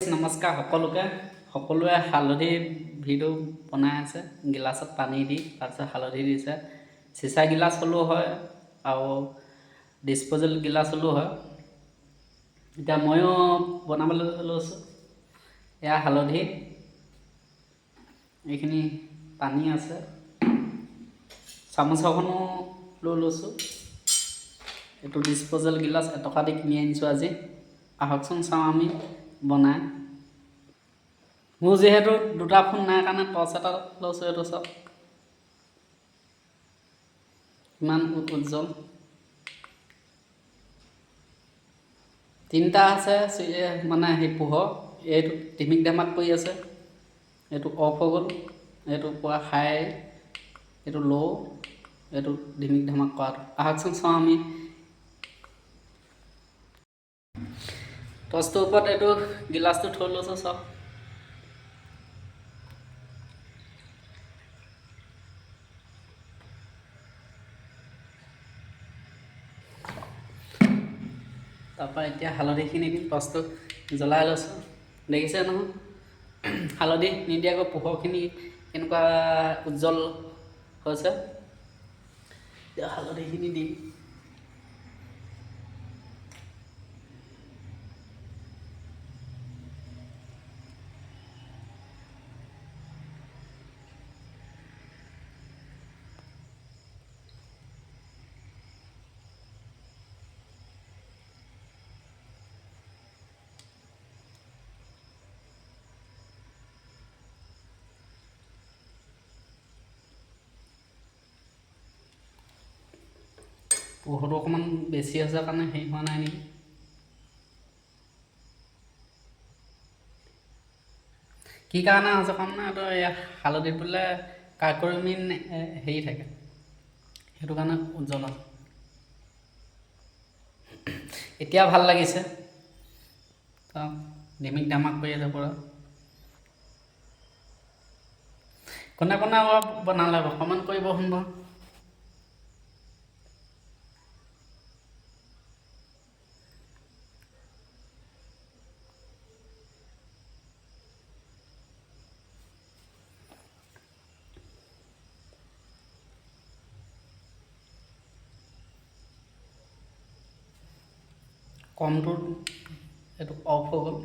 নমস্কাৰ সকলোকে। সকলোৱে হালধি ভিডিঅ' বনাই আছে। গিলাচত পানী দি তাৰপিছত হালধি দিছে। চিচা গিলাচ হ'লেও হয় আৰু ডিছপ'জেল গিলাচ হ'লেও হয়। এতিয়া ময়ো বনাবলৈ লৈছোঁ। এয়া হালধি। এইখিনি পানী আছে। চামুচ এখনো লৈ লৈছোঁ। এইটো ডিছপ'জেল গিলাচ এটকা দি কিনি আনিছোঁ আজি। আহকচোন চাওঁ আমি। বনাই। মোৰ যিহেতু দুটা ফোন নাই কাৰণে টৰ্চ এটা লৈছোঁ এইটো কিমান উ- উজ্জ্বল। তিনিটা আছে মানে সেই পোহৰ এইটো টিমিক ধামাক কৰি আছে। এইটো অফ হৈ গ'ল। এইটো পূৰা হাই এইটো ল' এইটো ধিমিক ধামাক কৰাটো। আহকচোন চাওঁ আমি টৰ্চটোৰ ওপৰত এইটো গিলাচটো থৈ লৈছোঁ চাওক তাৰপৰা এতিয়া হালধিখিনি দিম টৰ্চটো জ্বলাই লৈছোঁ। দেখিছে নহয়? হালধি নিদিয়াকৈ পোহৰখিনি কেনেকুৱা উজ্জ্বল হৈছে। এতিয়া হালধিখিনি দিম। পোহৰটো অকণমান বেছি হৈছে কাৰণে হেৰি হোৱা নাই নেকি? কি কাৰণে হৈছে কাৰণে এইটো এই হালধিত বোলে কাৰ্কমিন হেৰি থাকে। সেইটো কাৰণে উজ্জ্বল হয় এতিয়া ভাল লাগিছে। ডিমিক ডামাক কৰি আছে পূৰা। কোনে কোনে অলপ বনালে কমেণ্ট কৰিব শুনব। কমটো এইটো অফ হৈ গ'ল।